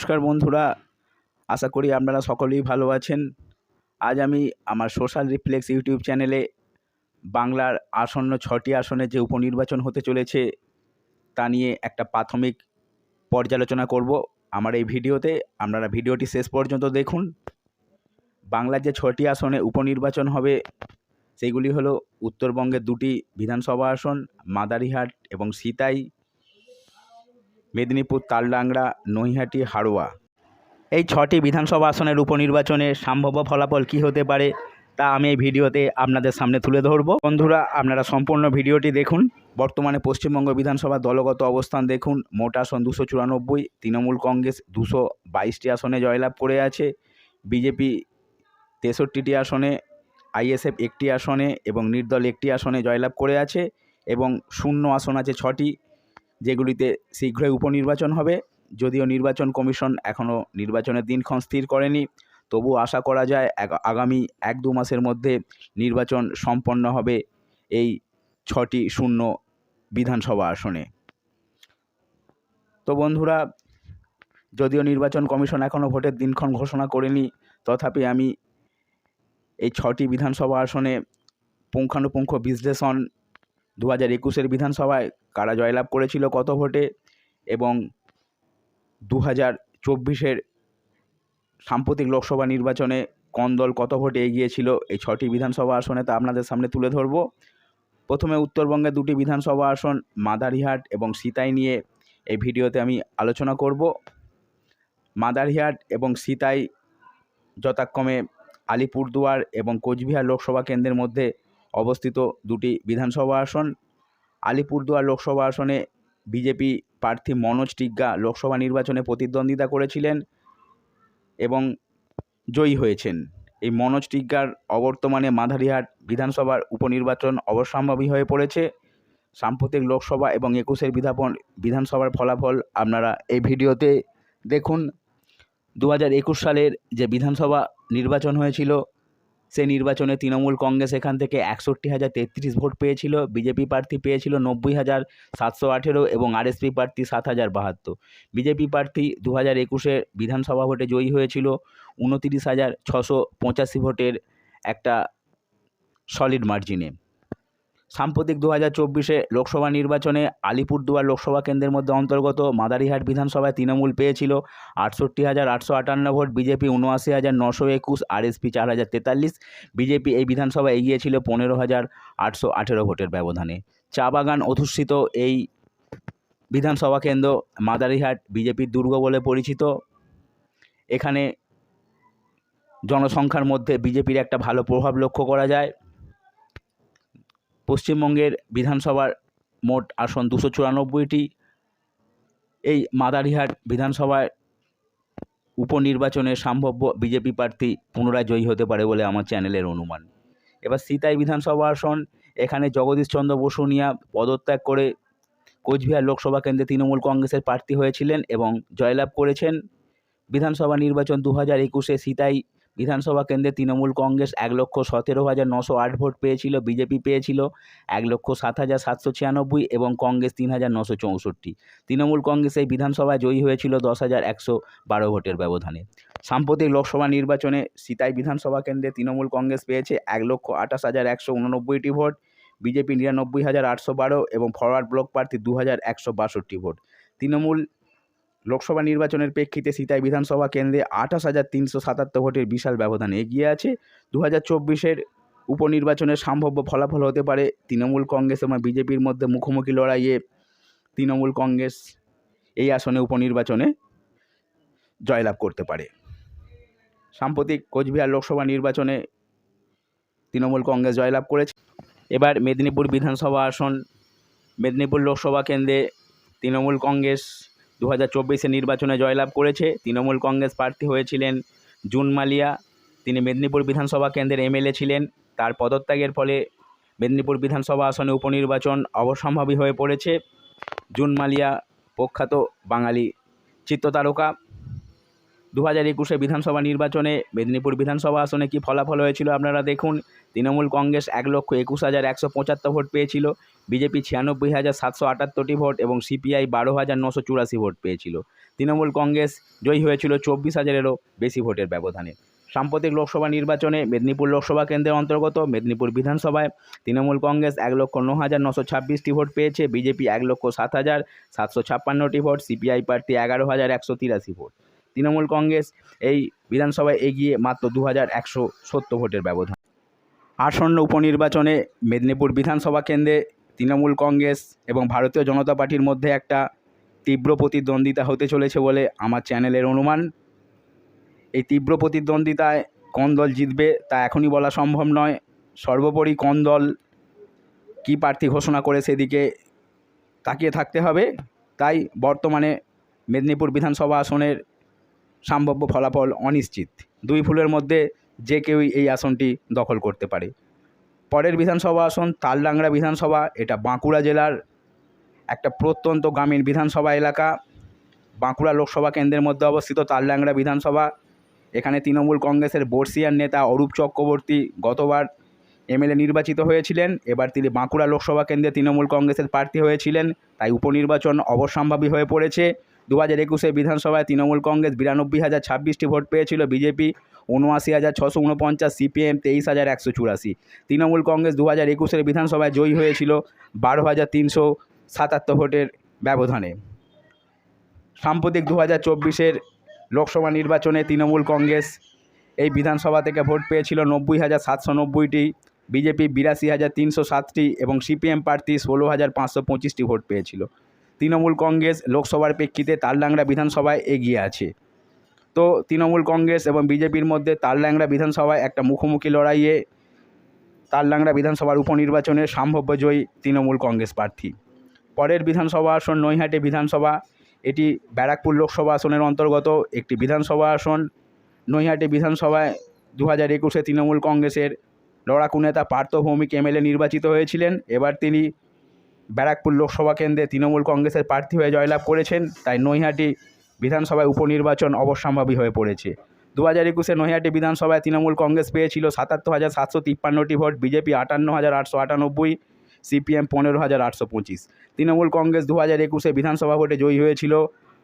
নমস্কার বন্ধুরা, আশা করি আপনারা সকলেই ভালো আছেন। আজ আমি আমার সোশ্যাল রিফ্লেক্স ইউটিউব চ্যানেলে বাংলার আসন্ন ছটি আসনে যে উপনির্বাচন হতে চলেছে, তা নিয়ে একটা প্রাথমিক পর্যালোচনা করব। আমার এই ভিডিওতে আপনারা ভিডিওটি শেষ পর্যন্ত দেখুন। বাংলার যে ছটি আসনে উপনির্বাচন হবে, সেগুলি হলো উত্তরবঙ্গের দুটি বিধানসভা আসন, মাদারিহাট এবং সিতাই। মেদিনীপুর তালডাংরা নৈহাটি, হাড়োয়া। এই ছটি বিধানসভা আসনের উপনির্বাচনে সম্ভাব্য ফলাফল কী হতে পারে তা আমি এই ভিডিওতে আপনাদের সামনে তুলে ধরব। বন্ধুরা, আপনারা সম্পূর্ণ ভিডিওটি দেখুন। বর্তমানে পশ্চিমবঙ্গ বিধানসভা দলগত অবস্থান দেখুন। মোট আসন দুশো চুরানব্বই, তৃণমূল কংগ্রেস দুশো বাইশটি আসনে জয়লাভ করে আছে। বিজেপি তেষট্টিটি আসনে, আইএসএফ একটি আসনে এবং নির্দল একটি আসনে জয়লাভ করে আছে এবং শূন্য আসন আছে ছটি। যেগুলিতে শীঘ্রই উপনির্বাচন হবে। যদিও নির্বাচন কমিশন এখনও নির্বাচনের দিনক্ষণ স্থির করেনি তবু আশা করা যায় আগামী এক দু মাসের মধ্যে নির্বাচন সম্পন্ন হবে এই ছটি শূন্য বিধানসভা আসনে। তো বন্ধুরা, যদিও নির্বাচন কমিশন এখনও ভোটের দিনক্ষণ ঘোষণা করেনি, তথাপি আমি এই ছটি বিধানসভা আসনে পুঙ্খানুপুঙ্খ বিশ্লেষণ দু হাজার একুশের বিধানসভায় কারা জয়লাভ করেছিল কত ভোটে এবং দু হাজার চব্বিশের সাম্প্রতিক লোকসভা নির্বাচনে কোন দল কত ভোটে এগিয়েছিল এই ছটি বিধানসভা আসনে তা আপনাদের সামনে তুলে ধরব। প্রথমে উত্তরবঙ্গে দুটি বিধানসভা আসন, মাদারিহাট এবং সিতাই নিয়ে এই ভিডিওতে আমি আলোচনা করব। মাদারিহাট এবং সিতাই যথাক্রমে আলিপুরদুয়ার এবং কোচবিহার লোকসভা কেন্দ্রের মধ্যে অবস্থিত দুটি বিধানসভা আসন। আলিপুরদুয়ার লোকসভা আসনে বিজেপি প্রার্থী মনোজ টিগ্গা লোকসভা নির্বাচনে প্রতিদ্বন্দ্বিতা করেছিলেন এবং জয়ী হয়েছেন। এই মনোজ টিগ্গার অবর্তমানে মাধারিহাট বিধানসভার উপনির্বাচন অবশ্যম্ভাবী হয়ে পড়েছে। সাম্প্রতিক লোকসভা এবং একুশের বিধাপন বিধানসভার ফলাফল আপনারা এই ভিডিওতে দেখুন। দু হাজার একুশ সালের যে বিধানসভা নির্বাচন হয়েছিল সেই নির্বাচনে তৃণমূল কংগ্রেস এখান থেকে একষট্টি হাজার তেত্রিশ ভোট পেয়েছিল, বিজেপি প্রার্থী পেয়েছিল নব্বই হাজার সাতশো আঠেরো এবং আরএসপি প্রার্থী সাত হাজার বাহাত্তর। বিজেপি প্রার্থী দু হাজার একুশে বিধানসভা ভোটে জয়ী হয়েছিল, উনতিরিশ হাজার ছশো পঁচাশি ভোটের একটা সলিড মার্জিনে সাম্প্রতিক দু হাজার চব্বিশে লোকসভা নির্বাচনে আলিপুরদুয়ার লোকসভা কেন্দ্রের মধ্যে অন্তর্গত মাদারিহাট বিধানসভায় তৃণমূল পেয়েছিল আটষট্টি হাজার আটশো আটান্ন ভোট, বিজেপি উনআশি হাজার নশো একুশ, আরএসপি চার হাজার তেতাল্লিশ, বিজেপি এই বিধানসভায় এগিয়েছিল পনেরো হাজার আটশো আঠেরো ভোটের ব্যবধানে। চা বাগান অধ্যুষিত এই বিধানসভা কেন্দ্র মাদারিহাট, বিজেপির দুর্গ বলে পরিচিত। এখানে জনসংখ্যার মধ্যে বিজেপির একটা ভালো প্রভাব লক্ষ্য করা যায়। পশ্চিমবঙ্গের বিধানসভার মোট আসন দুশো চুরানব্বইটি। এই মাদারিহাট বিধানসভায় উপনির্বাচনে সম্ভাব্য বিজেপি প্রার্থী পুনরায় জয়ী হতে পারে বলে আমার চ্যানেলের অনুমান। এবার সিতাই বিধানসভা আসন, এখানে জগদীশ জগদীশচন্দ্র বসুনিয়া পদত্যাগ করে কোচবিহার লোকসভা কেন্দ্রে তৃণমূল কংগ্রেসের প্রার্থী হয়েছিলেন এবং জয়লাভ করেছেন। বিধানসভা নির্বাচন দু হাজার একুশে সিতাই বিধানসভা কেন্দ্রে তৃণমূল কংগ্রেস এক লক্ষ সতেরো হাজার নশো আট ভোট পেয়েছিল, বিজেপি পেয়েছিল এক লক্ষ সাত হাজার সাতশো ছিয়ানব্বই এবং কংগ্রেস তিন হাজার নশো চৌষট্টি। তৃণমূল কংগ্রেস এই বিধানসভায় জয়ী হয়েছিল দশ হাজার একশো বারো ভোটের ব্যবধানে। সাম্প্রতিক লোকসভা নির্বাচনে সিতাই বিধানসভা কেন্দ্রে তৃণমূল কংগ্রেস পেয়েছে এক লক্ষ আঠাশ হাজার একশো উননব্বইটি ভোট, বিজেপি নিরানব্বই হাজার আটশো বারো এবং ফরওয়ার্ড ব্লক প্রার্থী দু হাজার একশো বাষট্টি ভোট। তৃণমূল লোকসভা নির্বাচনের প্রেক্ষিতে সিতাই বিধানসভা কেন্দ্রে আঠাশ হাজার তিনশো সাতাত্তর ভোটের বিশাল ব্যবধান এগিয়ে আছে। দু হাজার চব্বিশের উপনির্বাচনের সম্ভাব্য ফলাফল হতে পারে তৃণমূল কংগ্রেস এবং বিজেপির মধ্যে মুখোমুখি লড়াইয়ে তৃণমূল কংগ্রেস এই আসনে উপনির্বাচনে জয়লাভ করতে পারে। সাম্প্রতিক কোচবিহার লোকসভা নির্বাচনে তৃণমূল কংগ্রেস জয়লাভ করেছে। এবার মেদিনীপুর বিধানসভা আসন, মেদিনীপুর লোকসভা কেন্দ্রে তৃণমূল কংগ্রেস দু হাজার নির্বাচনে জয়লাভ করেছে। তৃণমূল কংগ্রেস প্রার্থী হয়েছিলেন জুন মালিয়া। তিনি মেদিনীপুর বিধানসভা কেন্দ্রের এমএলএ ছিলেন। তার পদত্যাগের ফলে মেদিনীপুর বিধানসভা আসনে উপনির্বাচন অবসম্ভাবী হয়ে পড়েছে। জুন মালিয়া প্রখ্যাত বাঙালি চিত্রতারকা। দু হাজার একুশে বিধানসভা নির্বাচনে মেদিনীপুর বিধানসভা আসনে কি ফলাফল হয়েছিল আপনারা দেখুন। তৃণমূল কংগ্রেস এক লক্ষ একুশ হাজার একশো পঁচাত্তর ভোট পেয়েছিল। বিজেপি ছিয়ানব্বই হাজার সাতশো আটাত্তরটি ভোট এবং সিপিআই বারো হাজার নশো চুরাশি ভোট পেয়েছিল। তৃণমূল কংগ্রেস জয়ী হয়েছিল চব্বিশ হাজারেরও বেশি ভোটের ব্যবধানে। সাম্প্রতিক লোকসভা নির্বাচনে মেদিনীপুর লোকসভা কেন্দ্রের অন্তর্গত মেদিনীপুর বিধানসভায় তৃণমূল কংগ্রেস এক লক্ষ ন হাজার নশো ছাব্বিশটি ভোট পেয়েছে, বিজেপি এক লক্ষ সাত হাজার সাতশো ছাপ্পান্নটি ভোট, সিপিআই প্রার্থী এগারো হাজার একশো তিরাশি ভোট। তৃণমূল কংগ্রেস এই বিধানসভায় এগিয়ে মাত্র দু হাজার একশো সত্তর ভোটের ব্যবধান। আসন্ন উপনির্বাচনে মেদিনীপুর বিধানসভা কেন্দ্রে তৃণমূল কংগ্রেস এবং ভারতীয় জনতা পার্টির মধ্যে একটা তীব্র প্রতিদ্বন্দ্বিতা হতে চলেছে বলে আমার চ্যানেলের অনুমান। এই তীব্র প্রতিদ্বন্দ্বিতায় কোন দল জিতবে তা এখনই বলা সম্ভব নয়। সর্বোপরি কোন দল কী প্রার্থী ঘোষণা করে সেদিকে তাকিয়ে থাকতে হবে। তাই বর্তমানে মেদিনীপুর বিধানসভা আসনের সম্ভাব্য ফলাফল অনিশ্চিত। দুই ফুলের মধ্যে যে কেউই এই আসনটি দখল করতে পারে। পরের বিধানসভা আসন তালডাংরা বিধানসভা, এটা বাঁকুড়া জেলার একটা প্রত্যন্ত গ্রামীণ বিধানসভা এলাকা। বাঁকুড়া লোকসভা কেন্দ্রের মধ্যে অবস্থিত তালডাংরা বিধানসভা। এখানে তৃণমূল কংগ্রেসের বর্ষিয়ার নেতা অরূপ চক্রবর্তী গতবার এমএলএ নির্বাচিত হয়েছিলেন। এবার তিনি বাঁকুড়া লোকসভা কেন্দ্রে তৃণমূল কংগ্রেসের প্রার্থী হয়েছিলেন। তাই উপনির্বাচন অবশ্যম্ভাবী হয়ে পড়েছে। দু হাজার একুশে বিধানসভায় তৃণমূল কংগ্রেস বিরানব্বই হাজার ছাব্বিশটি ভোট পেয়েছিল, বিজেপি উনআশি হাজার ছশো উনপঞ্চাশ, সিপিএম তেইশ হাজার একশো চুরাশি। তৃণমূল কংগ্রেস দু হাজার একুশের বিধানসভায় জয়ী হয়েছিল বারো হাজার তিনশো সাতাত্তর ভোটের ব্যবধানে। সাম্প্রতিক দু হাজার চব্বিশের লোকসভা নির্বাচনে তৃণমূল কংগ্রেস এই বিধানসভা থেকে ভোট পেয়েছিল নব্বই হাজার সাতশো নব্বইটি, বিজেপি বিরাশি হাজার তিনশো সাতটি এবং সিপিএম প্রার্থী ষোলো হাজার পাঁচশো পঁচিশটি ভোট পেয়েছিল। তৃণমূল কংগ্রেস লোকসভার প্রেক্ষিতে তালডাংরা বিধানসভায় এগিয়ে আছে। তো তৃণমূল কংগ্রেস এবং বিজেপির মধ্যে তালডাংরা বিধানসভায় একটা মুখোমুখি লড়াইয়ে তালডাংরা বিধানসভার উপনির্বাচনে সম্ভাব্য জয়ী তৃণমূল কংগ্রেস প্রার্থী। পরের বিধানসভা আসন নৈহাটি বিধানসভা। এটি ব্যারাকপুর লোকসভা আসনের অন্তর্গত একটি বিধানসভা আসন। নৈহাটি বিধানসভায় দু হাজার একুশে তৃণমূল কংগ্রেসের লড়াকু নেতা পার্থ ভৌমিক এমএলএ নির্বাচিত হয়েছিলেন। এবার তিনি ব্যারাকপুর লোকসভা কেন্দ্রে তৃণমূল কংগ্রেসের প্রার্থী হয়ে জয়লাভ করেছেন, তাই নৈহাটি বিধানসভায় উপনির্বাচন অবশ্যম্ভাবী হয়ে পড়েছে। দু হাজার একুশে নৈহাটি বিধানসভায় তৃণমূল কংগ্রেস পেয়েছিল সাতাত্তর হাজার সাতশো তিপ্পান্নটি ভোট, বিজেপি আটান্ন হাজার আটশো আটানব্বই, সিপিএম পনেরো হাজার আটশো পঁচিশ। তৃণমূল কংগ্রেস দু হাজার একুশে বিধানসভা ভোটে জয়ী হয়েছিল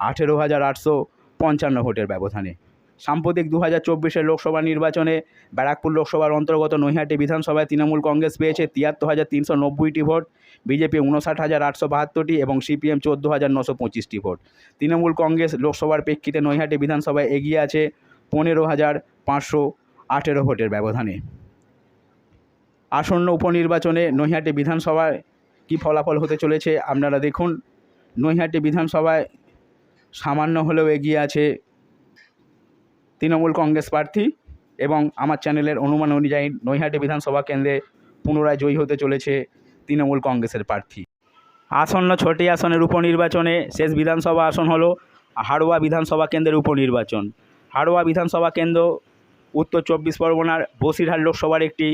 আঠেরো হাজার আটশো পঞ্চান্ন ভোটের ব্যবধানে। সাম্প্রতিক দু হাজার চব্বিশের লোকসভা নির্বাচনে ব্যারাকপুর লোকসভার অন্তর্গত নৈহাটি বিধানসভায় তৃণমূল কংগ্রেস পেয়েছে তিয়াত্তর হাজার তিনশো নব্বইটি ভোট, বিজেপি উনষাট হাজার আটশো বাহাত্তরটি এবং সিপিএম চোদ্দ হাজার নশো পঁচিশটি ভোট। তৃণমূল কংগ্রেস লোকসভার প্রেক্ষিতে নৈহাটি বিধানসভায় এগিয়ে আছে পনেরো হাজার পাঁচশো আঠেরো ভোটের ব্যবধানে। আসন্ন উপনির্বাচনে নৈহাটি বিধানসভায় কি ফলাফল হতে চলেছে আপনারা দেখুন। নৈহাটি বিধানসভায় সামান্য হলেও এগিয়ে আছে তৃণমূল কংগ্রেস প্রার্থী এবং আমার চ্যানেলের অনুমান অনুযায়ী নৈহাটি বিধানসভা কেন্দ্রে পুনরায় জয়ী হতে চলেছে তৃণমূল কংগ্রেসের প্রার্থী। আসন্ন ছটি আসনের উপনির্বাচনে শেষ বিধানসভা আসন হলো হাড়োয়া বিধানসভা কেন্দ্রের উপনির্বাচন। হাড়োয়া বিধানসভা কেন্দ্র উত্তর চব্বিশ পরগনার বসিরহাট লোকসভার একটি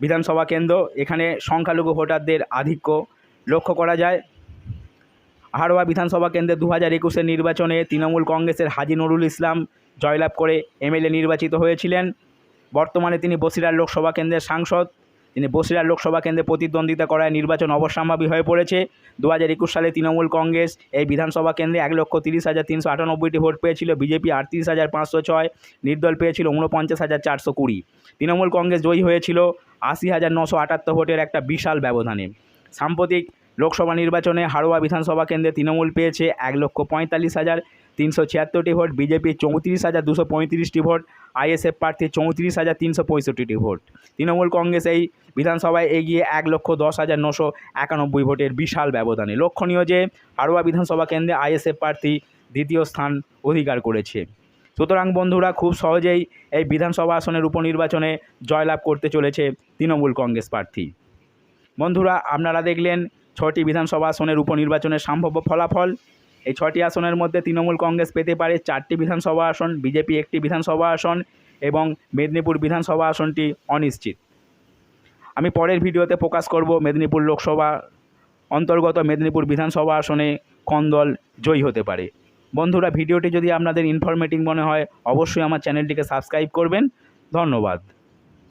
বিধানসভা কেন্দ্র। এখানে সংখ্যালঘু ভোটারদের আধিক্য লক্ষ্য করা যায়। হাড়োয়া বিধানসভা কেন্দ্রে দু হাজার একুশের নির্বাচনে তৃণমূল কংগ্রেসের হাজি নুরুল ইসলাম জয়লাভ করে এমএলএ নির্বাচিত হয়েছিলেন। বর্তমানে তিনি বসিরার লোকসভা কেন্দ্রের সাংসদ। তিনি বসিরার লোকসভা কেন্দ্রে প্রতিদ্বন্দ্বিতা করায় নির্বাচন অবশ্যম্ভাবী হয়ে পড়েছে। দু হাজার একুশ সালে তৃণমূল কংগ্রেস এই বিধানসভা কেন্দ্রে এক লক্ষ তিরিশ হাজার তিনশো আটানব্বইটি ভোট পেয়েছিল। বিজেপি আটত্রিশ হাজার পাঁচশো ছয়, নির্দল পেয়েছিল ঊনপঞ্চাশ হাজার চারশো কুড়ি। তৃণমূল কংগ্রেস জয়ী হয়েছিল আশি হাজার নশো আটাত্তর ভোটের একটা বিশাল ব্যবধানে। সাম্প্রতিক লোকসভা নির্বাচনে হাড়োয়া বিধানসভা কেন্দ্রে তৃণমূল পেয়েছে এক লক্ষ পঁয়তাল্লিশ হাজার তিনশো ছিয়াত্তরটি ভোট, বিজেপি চৌত্রিশ হাজার দুশো পঁয়ত্রিশটি ভোট, আইএসএফ প্রার্থী চৌত্রিশ হাজার তিনশো পঁয়ষট্টিটি ভোট। তৃণমূল কংগ্রেস এই বিধানসভায় এগিয়ে এক লক্ষ দশ হাজার নশো একানব্বই ভোটের বিশাল ব্যবধানে। লক্ষণীয় যে হাড়োয়া বিধানসভা কেন্দ্রে আইএসএফ প্রার্থী দ্বিতীয় স্থান অধিকার করেছে। সুতরাং বন্ধুরা, খুব সহজেই এই বিধানসভা আসনের উপনির্বাচনে জয়লাভ করতে চলেছে তৃণমূল কংগ্রেস প্রার্থী। বন্ধুরা, আপনারা দেখলেন ছটি বিধানসভা আসনের উপনির্বাচনের সম্ভাব্য ফলাফল। এই ছটি আসনের মধ্যে তৃণমূল কংগ্রেস পেতে পারে চারটি বিধানসভা আসন, বিজেপি একটি বিধানসভা আসন এবং মেদিনীপুর বিধানসভা আসনটি অনিশ্চিত। আমি পরের ভিডিওতে প্রকাশ করব মেদিনীপুর লোকসভা অন্তর্গত মেদিনীপুর বিধানসভা আসনে কোন দল জয়ী হতে পারে। বন্ধুরা, ভিডিওটি যদি আপনাদের ইনফরমেটিভ মনে হয়, অবশ্যই আমার চ্যানেলটিকে সাবস্ক্রাইব করবেন। ধন্যবাদ।